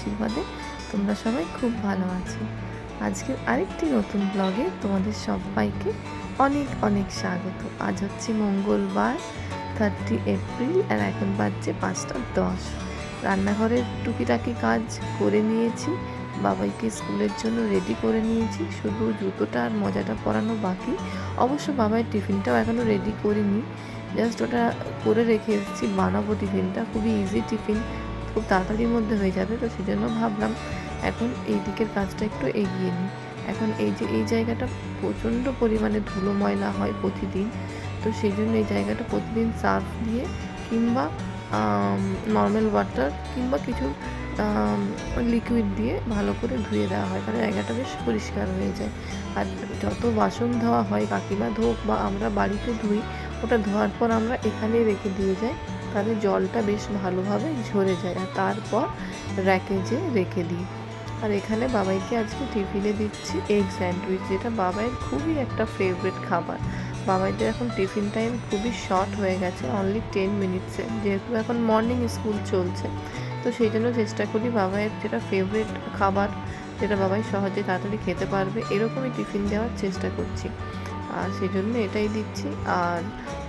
আশীর্বাদে তোমরা সবাই খুব ভালো আছো। আজকের আরেকটি নতুন ব্লগে তোমাদের সবাইকে অনেক অনেক স্বাগত। আজ হচ্ছে মঙ্গলবার থার্টি এপ্রিল আর এখন বাজছে পাঁচটা দশ। রান্নাঘরের টুকিটাকি কাজ করে নিয়েছি, বাবাইকে স্কুলের জন্য রেডি করে নিয়েছি, শুধু জুতোটা আর মজাটা পরানো বাকি। অবশ্য বাবাই টিফিনটাও এখনও রেডি করিনি জাস্ট ওটা করে রেখে এসেছি, বানাবো টিফিনটা, খুবই ইজি টিফিন। খুব তাড়াতাড়ির মধ্যে হয়ে যাবে, তো সেই জন্য ভাবলাম এখন এই দিকের কাজটা একটু এগিয়ে নিই। এখন এই যে, এই জায়গাটা প্রচণ্ড পরিমাণে ধুলো ময়লা হয় প্রতিদিন, তো সেই জন্য এই জায়গাটা প্রতিদিন সার্ফ দিয়ে কিংবা নর্মাল ওয়াটার কিংবা কিছু লিকুইড দিয়ে ভালো করে ধুয়ে দেওয়া হয়, কারণ জায়গাটা বেশ পরিষ্কার হয়ে যায়। আর যত বাসন ধোয়া হয়, কাকিমা ধোক বা আমরা বাড়িতে ধুই, ওটা ধোয়ার পর আমরা এখানে রেখে দিয়ে যাই। তাহলে জলটা বেশ ভালোভাবে ঝরে যায় আর তারপর র্যাকেজে রেখে দিই। আর এখানে বাবাইকে আজকে টিফিনে দিচ্ছি এগ স্যান্ডউইচ যেটা বাবাইয়ের খুবই একটা ফেভারিট খাবার। বাবাইদের এখন টিফিন টাইম খুবই শর্ট হয়ে গেছে অনলি টেন মিনিটসে যেহেতু এখন মর্নিং স্কুল চলছে। তো সেই জন্য চেষ্টা করি বাবাইয়ের যেটা ফেভারিট খাবার, যেটা বাবাই সহজে তাড়াতাড়ি খেতে পারবে, এরকমই টিফিন দেওয়ার চেষ্টা করছি। আর সেই জন্য এটাই দিচ্ছি। আর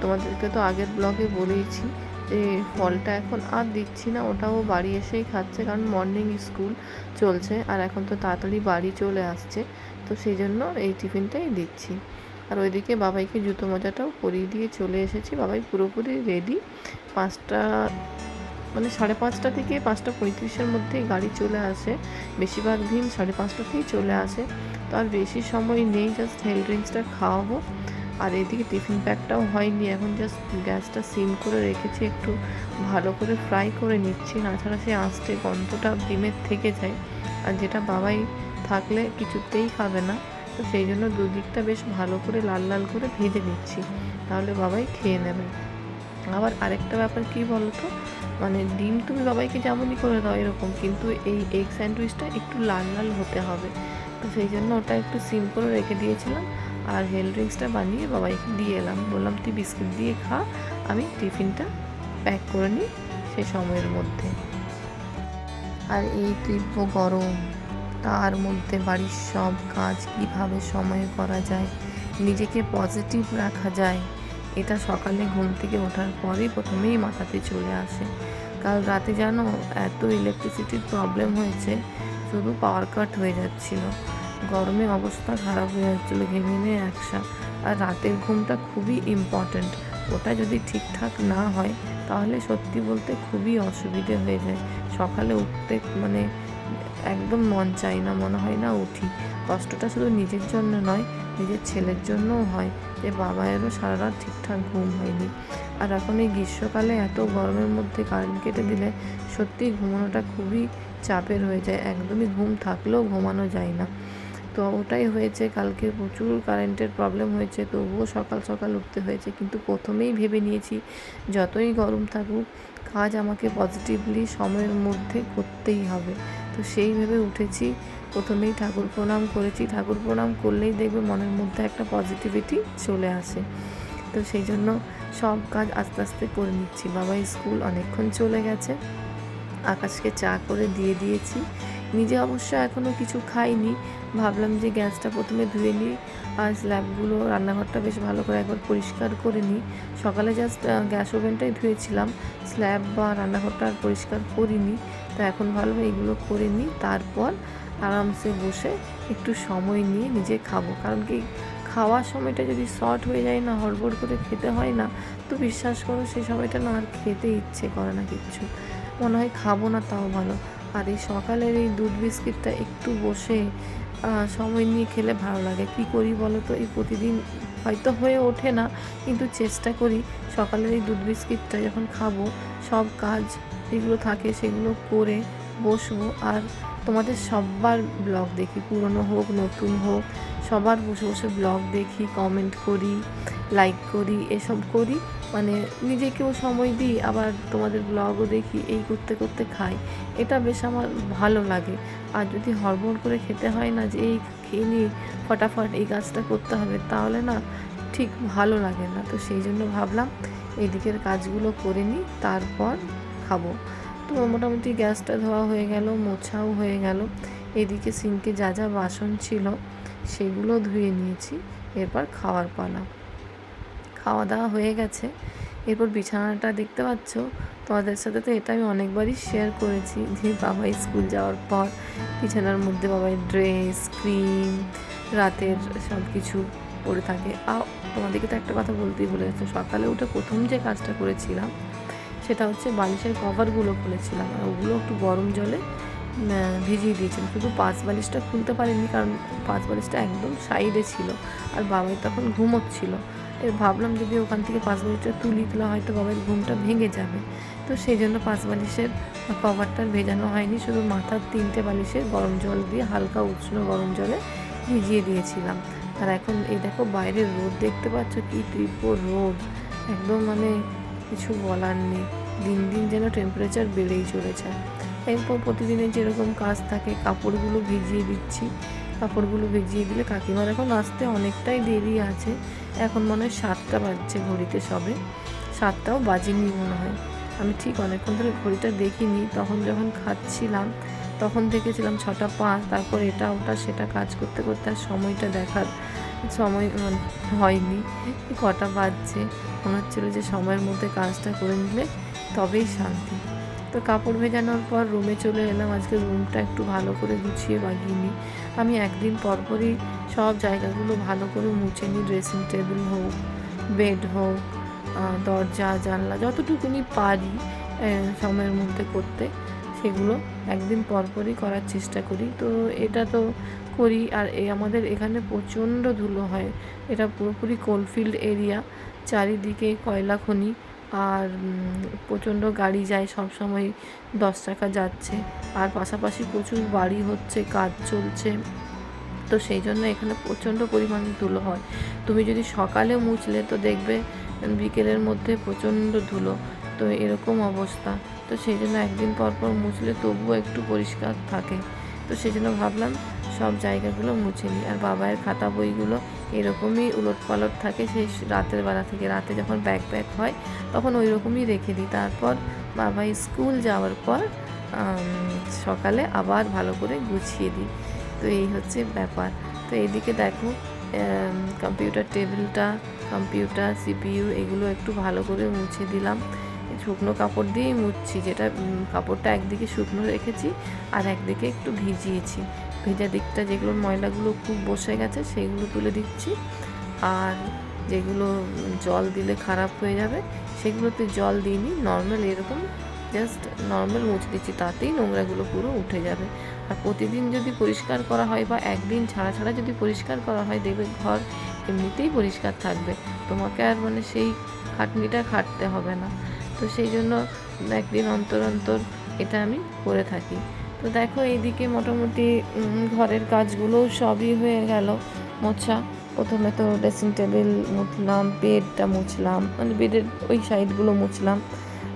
তোমাদেরকে তো আগের ব্লগে বলেইছি যে ফলটা এখন আর দিচ্ছি না, ওটাও বাড়ি এসেই খাচ্ছে, কারণ মর্নিং স্কুল চলছে, আর এখন তো তাড়াতাড়ি বাড়ি চলে আসছে, তো সেই জন্য এই টিফিনটাই দিচ্ছি। আর ওইদিকে বাবাইকে জুতো মোজাটাও পরিয়ে দিয়ে চলে এসেছি, বাবাই পুরোপুরি রেডি পাঁচটা মানে সাড়ে পাঁচটা থেকে পাঁচটা পঁয়ত্রিশের মধ্যেই গাড়ি চলে আসে, বেশিরভাগ দিন সাড়ে পাঁচটাতেই চলে আসে, তো আর বেশি সময় নেই জাস্ট হেলথ ড্রিঙ্কসটা খাওয়াবো আর এদিকে টিফিন প্যাকটাও হয়নি, এখন জাস্ট গ্যাসটা সিম করে রেখেছি, একটু ভালো করে ফ্রাই করে নিচ্ছি তাছাড়া সেই আঁচটে গন্ধটা ডিমের থেকে যায়। আর যেটা বাবাই থাকলে কিছুতেই খাবে না, তো সেই জন্য দুদিকটা বেশ ভালো করে লাল লাল করে ভেজে নিচ্ছি, তাহলে বাবাই খেয়ে নেবে। আবার আরেকটা ব্যাপার কি বলতো মানে ডিম তুমি বাবাইকে যেমনই করে দাও এরকম, কিন্তু এই এগ স্যান্ডউইচটা একটু লাল লাল হতে হবে, তো সেই জন্য ওটা একটু সিম করে রেখে দিয়েছিলাম আর হেল ড্রিঙ্কসটা বানিয়ে বাবাইকে দিয়ে এলাম। বললাম, তুই বিস্কিট দিয়ে খা, আমি টিফিনটা প্যাক করে নিই সে সময়ের মধ্যে। আর এই তীব্র গরম, তার মধ্যে বাড়ির সব কাজ কীভাবে সময়ে করা যায়, নিজেকে পজিটিভ রাখা যায়, এটা সকালে ঘুম থেকে ওঠার পরেই প্রথমেই মাথাতে চলে আসে। কাল রাতে জানো এত ইলেকট্রিসিটির প্রবলেম হয়েছে, শুধু পাওয়ার কাট হয়ে যাচ্ছিল। গরমে অবস্থা খারাপ হয়ে যাচ্ছিল ঘেমেনে একসা। আর রাতের ঘুমটা খুবই ইম্পর্ট্যান্ট ওটা যদি ঠিকঠাক না হয়, তাহলে সত্যি বলতে খুবই অসুবিধে হয়ে যায়। সকালে উঠতে মানে একদম মন চাই না, মনে হয় না উঠি। কষ্টটা শুধু নিজের জন্য নয়, নিজের ছেলের জন্যও হয় যে বাবায়েরও সারা রাত ঠিকঠাক ঘুম হয়নি। আর এখন এই গ্রীষ্মকালে এত গরমের মধ্যে কারেন্ট কেটে দিলে সত্যিই ঘুমানোটা খুবই চাপের হয়ে যায়। একদমই ঘুম থাকলেও ঘুমানো যায় না। তো ওটাই হয়েছে, কালকে প্রচুর কারেন্টের প্রবলেম হয়েছে, তবুও সকাল সকাল উঠতে হয়েছে। কিন্তু প্রথমেই ভেবে নিয়েছি, যতই গরম থাকুক, কাজ আমাকে পজিটিভলি সময়ের মধ্যে করতেই হবে। তো সেই ভেবে উঠেছি, প্রথমেই ঠাকুর প্রণাম করেছি। ঠাকুর প্রণাম করলেই দেখবে মনের মধ্যে একটা পজিটিভিটি চলে আসে। তো সেই জন্য সব কাজ আস্তে আস্তে করে নিচ্ছি। বাবা স্কুল অনেকক্ষণ চলে গেছে। আকাশকে চা করে দিয়ে দিয়েছি। নিজে অবশ্য এখনও কিছু খাইনি। ভাবলাম যে গ্যাসটা প্রথমে ধুয়ে নিই আর স্ল্যাবগুলো রান্নাঘরটা বেশ ভালো করে একবার পরিষ্কার করে নিই। সকালে জাস্ট গ্যাস ওভেনটাই ধুয়েছিলাম। স্ল্যাব বা রান্নাঘরটা আর পরিষ্কার করিনি। তো এখন ভালো এগুলো করে নিই। তারপর আরামসে বসে একটু সময় নিয়ে নিজে খাব। কারণ কি খাওয়ার সময়টা যদি শর্ট হয়ে যায় না, হড়বড় করে খেতে হয় না, তো বিশ্বাস করো সেই সময়টা না আর খেতে ইচ্ছে করে না কিচ্ছু মনে হয় খাব না, তাও ভালো। আর এই সকালের এই দুধ বিস্কিটটা একটু বসে সময় নিয়ে খেলে ভালো লাগে। কি করি বলো তো? এই প্রতিদিন হয়তো হয়ে ওঠে না, কিন্তু চেষ্টা করি সকালের এই দুধ বিস্কিটটা যখন খাব, সব কাজ যেগুলো থাকে সেগুলো করে বসবো। আর তোমাদের সবার ব্লগ দেখি, পুরনো হোক, নতুন হোক, সবার বসে বসে ব্লগ দেখি কমেন্ট করি লাইক করি, এসব করি। মানে নিজেকেও সময় দিই, আবার তোমাদের ব্লগও দেখি, এই করতে করতে খাই। এটা বেশ আমার ভালো লাগে। আর যদি হড়বড় করে খেতে হয় না যে, এই খেয়ে নিই ফটাফট এই কাজটা করতে হবে, তাহলে না ঠিক ভালো লাগে না। তো সেই জন্য ভাবলাম এদিকের কাজগুলো করে নিই, তারপর খাব। তো মোটামুটি গ্যাসটা ধোয়া হয়ে গেল, মোছাও হয়ে গেল। এদিকে সিঙ্কে যা যা বাসন ছিল, সেগুলো ধুয়ে নিয়েছি, এরপর খাওয়ার পালা। খাওয়া দাওয়া হয়ে গেছে। এরপর বিছানাটা দেখতে পাচ্ছ? তোমাদের সাথে তো এটা আমি অনেকবারই শেয়ার করেছি যে বাবাই স্কুল যাওয়ার পর বিছানার মধ্যে বাবাই ড্রেস ক্রিম রাতের সব কিছু পড়ে থাকে। আর তোমাদেরকে তো একটা কথা বলতেই ভুলে গেছো, সকালে উঠে প্রথম যে কাজটা করেছিলাম সেটা হচ্ছে বালিশের কভারগুলো খুলেছিলাম আর ওগুলো একটু গরম জলে ভিজিয়ে দিয়েছিলাম। শুধু পাঁচ বালিশটা খুলতে পারিনি কারণ পাঁচ বালিশটা একদম সাইডে ছিল আর বাবাই তখন ঘুমোচ্ছিল। এর ভাবলাম যদি ওখান থেকে পাঁচ বালিশটা তুলি, তাহলে হয়তো বাবার ঘুমটা ভেঙে যাবে। তো সেই জন্য পাঁচ বালিশের কভারটা ভেজানো হয়নি, শুধু মাথার তিনটে বালিশে গরম জল দিয়ে হালকা উষ্ণ গরম জলে ভিজিয়ে দিয়েছিলাম। আর এখন এই দেখো বাইরের রোদ, দেখতে পাচ্ছ কি তীব্র রোদ। একদম মানে কিছু বলার নেই। দিন দিন যেন টেম্পারেচার বেড়েই চলেছে। এরপর প্রতিদিনের যেরকম কাজ থাকে, কাপড়গুলো ভিজিয়ে দিচ্ছি। কাপড়গুলো ভিজিয়ে দিলে কাকিমার এখন আসতে অনেকটাই দেরি আছে। এখন মনে হয় সাতটা বাজছে ঘড়িতে সবে। সাতটাও বাজেনি মনে হয়। আমি ঠিক অনেকক্ষণ ধরে ঘড়িটা দেখিনি। তখন যখন খাচ্ছিলাম, তখন দেখেছিলাম ছটা পাঁচ, তারপর এটা, ওটা, সেটা কাজ করতে করতে আর সময়টা দেখার, সময় হয়নি। কটা বাজছে? মনে হচ্ছিল যে সময়ের মধ্যে কাজটা করে নিলে তবেই শান্তি। তো কাপড় ভেজানোর পর রুমে চলে এলাম। আজকে রুমটা একটু ভালো করে গুছিয়ে বাগিয়ে নিই। আমি একদিন পরপরই সব জায়গাগুলো ভালো করে মুছে নিই। ড্রেসিং টেবিল হোক বেড হোক দরজা, জানলা, যতটুকুনি পারি সময়ের মধ্যে করতে, সেগুলো একদিন পরপরই করার চেষ্টা করি। তো এটা তো করি, আর এই আমাদের এখানে প্রচণ্ড ধুলো হয়। এটা পুরোপুরি কোলফিল্ড এরিয়া চারিদিকে কয়লা খনি আর প্রচণ্ড গাড়ি যায় সব সময় দশ টাকা যাচ্ছে। আর পাশাপাশি প্রচুর বাড়ি হচ্ছে, কাজ চলছে। তো সেই জন্য এখানে প্রচণ্ড পরিমাণে ধুলো হয়। তুমি যদি সকালে মুছলে তো দেখবে, বিকেলের মধ্যে প্রচণ্ড ধুলো। তো এরকম অবস্থা। তো সেই জন্য একদিন পর পর মুছলে তবুও একটু পরিষ্কার থাকে। তো সেই জন্য ভাবলাম সব জায়গাগুলো মুছে নিই। আর বাবায়ের খাতা বইগুলো এরকমই উলট পালট থাকে সেই রাতের বেলা থেকে। রাতে যখন ব্যাগ ব্যাগ হয়, তখন ওই রকমই রেখে দিই। তারপর বাবা স্কুল যাওয়ার পর সকালে আবার ভালো করে গুছিয়ে দিই। তো এই হচ্ছে ব্যাপার। তো এইদিকে দেখো কম্পিউটার টেবিলটা, কম্পিউটার সিপিইউ এগুলো একটু ভালো করে মুছে দিলাম। শুকনো কাপড় দিয়েই মুছছি। যেটা কাপড়টা একদিকে শুকনো রেখেছি আর একদিকে একটু ভিজিয়েছি। ভেজা দিকটা, যেগুলো ময়লাগুলো খুব বসে গেছে, সেগুলো তুলে দিচ্ছি। আর যেগুলো জল দিলে খারাপ হয়ে যাবে, সেগুলোতে জল দিইনি। নর্মাল এরকম, জাস্ট নর্মাল মুছে দিচ্ছি, তাতেই নোংরাগুলো পুরো উঠে যাবে। আর প্রতিদিন যদি পরিষ্কার করা হয় বা একদিন ছাড়া ছাড়া যদি পরিষ্কার করা হয়, দেখবে ঘর এমনিতেই পরিষ্কার থাকবে। তোমাকে আর মানে সেই খাটনিটা খাটতে হবে না। তো সেই জন্য একদিন অন্তর অন্তর এটা আমি করে থাকি। তো দেখো এইদিকে মোটামুটি ঘরের কাজগুলো সবই হয়ে গেল। মোছা, প্রথমে তো ড্রেসিং টেবিল মুছলাম বেডটা মুছলাম মানে বেডের ওই সাইডগুলো মুছলাম,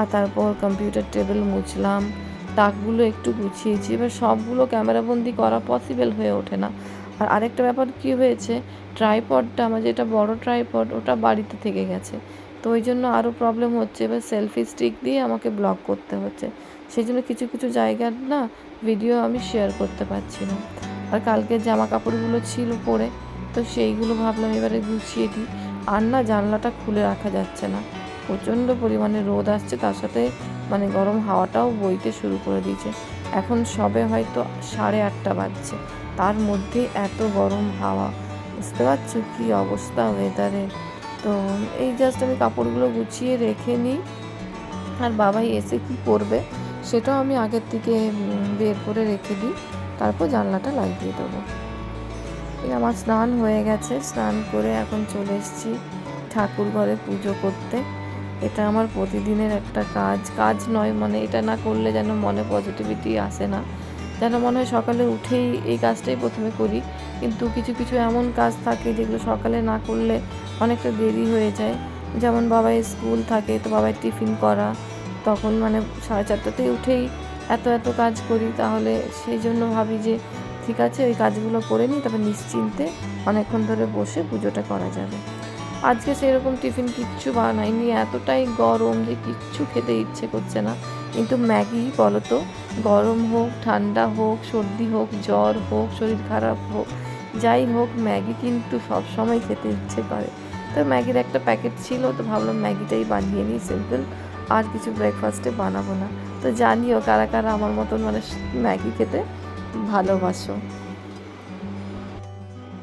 আর তারপর কম্পিউটার টেবিল মুছলাম, তাকগুলো একটু গুছিয়েছি। এবার সবগুলো ক্যামেরাবন্দি করা পসিবল হয়ে ওঠে না। আর আরেকটা ব্যাপার কী হয়েছে ট্রাইপডটা আমার যেটা বড় ট্রাইপড ওটা বাড়িতে থেকে গেছে। তো ওই জন্য আরও প্রবলেম হচ্ছে। এবার সেলফি স্টিক দিয়ে আমাকে ব্লক করতে হচ্ছে। সেই জন্য কিছু কিছু জায়গার না ভিডিও আমি শেয়ার করতে পারছি না। আর কালকে জামা কাপড়গুলো ছিল পরে, তো সেইগুলো ভাবলাম এবারে গুছিয়ে দিই। আর না, জানলাটা খুলে রাখা যাচ্ছে না। প্রচণ্ড পরিমাণে রোদ আসছে, তার সাথে মানে গরম হাওয়াটাও বইতে শুরু করে দিয়েছে। এখন সবে হয়তো সাড়ে আটটা বাজছে। তার মধ্যে এত গরম হাওয়া, বুঝতে পারছ কী অবস্থা ওয়েদারের তো এই জাস্ট আমি কাপড়গুলো গুছিয়ে রেখে নিই। আর বাবাই এসে কি করবে? সেটাও আমি আগের থেকে বের করে রেখে দিই। তারপর জানলাটা লাগিয়ে দেবো। এই আমার স্নান হয়ে গেছে। স্নান করে এখন চলে এসেছি ঠাকুর ঘরে পুজো করতে। এটা আমার প্রতিদিনের একটা কাজ। কাজ নয় মানে এটা না করলে যেন মনে পজিটিভিটি আসে না। যেন মনে হয় সকালে উঠেই এই কাজটাই প্রথমে করি। কিন্তু কিছু কিছু এমন কাজ থাকে যেগুলো সকালে না করলে অনেকটা দেরি হয়ে যায়। যেমন বাবাই স্কুল থাকে, তো বাবার টিফিন করা। তখন মানে সাড়ে চারটাতেই উঠেই এত এত কাজ করি, তাহলে সেই জন্য ভাবি যে ঠিক আছে, ওই কাজগুলো করে নিই, তবে নিশ্চিন্তে অনেকক্ষণ ধরে বসে পুজোটা করা যাবে। আজকে সেরকম টিফিন কিচ্ছু বানাইনি, এতটাই গরম যে কিচ্ছু খেতে ইচ্ছে করছে না। কিন্তু ম্যাগি বলো তো গরম হোক, ঠান্ডা হোক, সর্দি হোক, জ্বর হোক, শরীর খারাপ হোক, যাই হোক, ম্যাগি কিন্তু সব সময় খেতে ইচ্ছে করে। তো ম্যাগির একটা প্যাকেট ছিল, তো ভাবলাম ম্যাগিটাই বানিয়ে নিই, সিম্পল। আর কিছু ব্রেকফাস্টে বানাবো না। তো জানিও কারা কারা আমার মতন মানে ম্যাগি খেতে ভালোবাসো।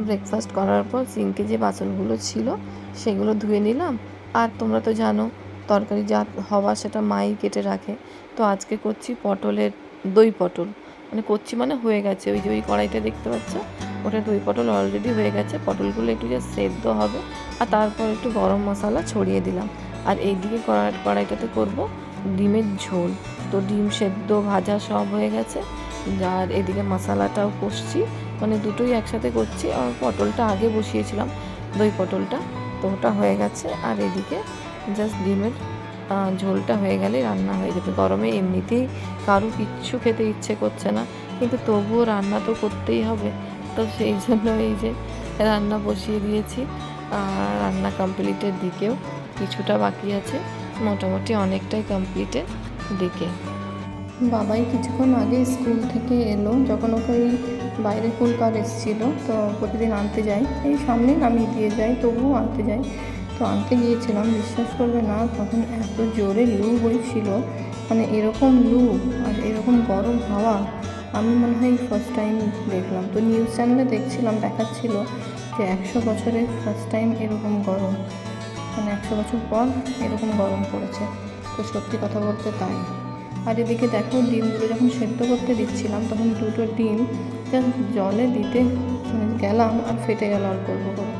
ব্রেকফাস্ট করার পর সিঙ্কে যে বাসনগুলো ছিল, সেগুলো ধুয়ে নিলাম। আর তোমরা তো জানো, তরকারি যা হওয়া সেটা মাই কেটে রাখে। তো আজকে করছি পটলের দই পটল। মানে করছি মানে হয়ে গেছে। ওই যে ওই কড়াইটা দেখতে পাচ্ছ? ওটা দই পটল অলরেডি হয়ে গেছে। পটলগুলো একটু যা সেদ্ধ হবে। আর তারপর একটু গরম মশলা ছড়িয়ে দিলাম। আর এইদিকে কড়াই কড়াইটাতে করব। ডিমের ঝোল। তো ডিম সেদ্ধ, ভাজা সব হয়ে গেছে। আর এদিকে মশলাটাও কষছি। মানে দুটোই একসাথে করছি। আর পটলটা আগে বসিয়েছিলাম দই পটলটা। তো ওটা হয়ে গেছে। আর এদিকে জাস্ট ডিমের ঝোলটা হয়ে গেলে রান্না হয়ে যাবে। গরমে এমনিতেই কারও কিচ্ছু খেতে ইচ্ছে করছে না। কিন্তু তবুও রান্না তো করতেই হবে। তো সেই জন্য এই যে রান্না বসিয়ে দিয়েছি। রান্না কমপ্লিটের দিকেও কিছুটা বাকি আছে, মোটামুটি অনেকটাই কমপ্লিটের দিকে। বাবাই কিছুক্ষণ আগে স্কুল থেকে এলো, যখন ওকে ওই বাইরে কলকার এসেছিল, তো প্রতিদিন আনতে যাই এই সামনেই নামিয়ে দিয়ে যাই তবুও আনতে যাই তো আনতে গিয়েছিলাম, বিশ্বাস করবে না, তখন এত জোরে লু বইছিল মানে এরকম লু আর এরকম গরম হাওয়া, আমি মনে হয় ফার্স্ট টাইম দেখলাম। তো নিউজ চ্যানেলে দেখছিলাম, দেখাচ্ছিল যে একশো বছরের ফার্স্ট টাইম এরকম গরম। মানে একশো বছর পর এরকম গরম পড়েছে। তো সত্যি কথা বলতে তাই। আর এদিকে দেখো, ডিমগুলো যখন সেদ্ধ করতে দিচ্ছিলাম, তখন দুটো ডিম just জলে দিতে গেলাম আর ফেটে গেল অল্প অল্প করে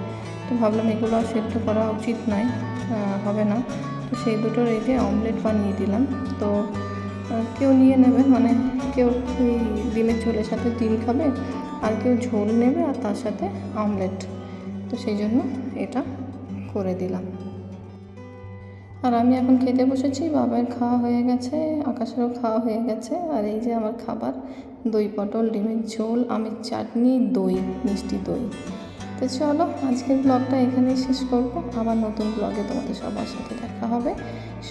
তো ভাবলাম এগুলো আর সেদ্ধ করা উচিত নয় হবে না। তো সেই দুটোর যে অমলেট বানিয়ে দিলাম। তো কেউ নিয়ে নেবে মানে কেউ ওই ডিমের ঝোলের সাথে ডিম খাবে আর কেউ ঝোল নেবে আর তার সাথে অমলেট। তো সেই জন্য এটা করে দিলাম। আর আমি এখন খেতে বসেছি, বাবার খাওয়া হয়ে গেছে, আকাশেরও খাওয়া হয়ে গেছে। আর এই যে আমার খাবার, দই পটল, ডিমের ঝোল, আমের চাটনি, দই, মিষ্টি দই। তো চলো, আজকের ব্লগটা এখানেই শেষ করব। আবার নতুন ব্লগে তোমাদের সবার সাথে দেখা হবে।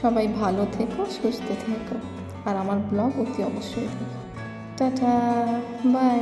সবাই ভালো থেকো, সুস্থ থেকো। আর আমার ব্লগ অতি অবশ্যই দেখো। Tata, bye.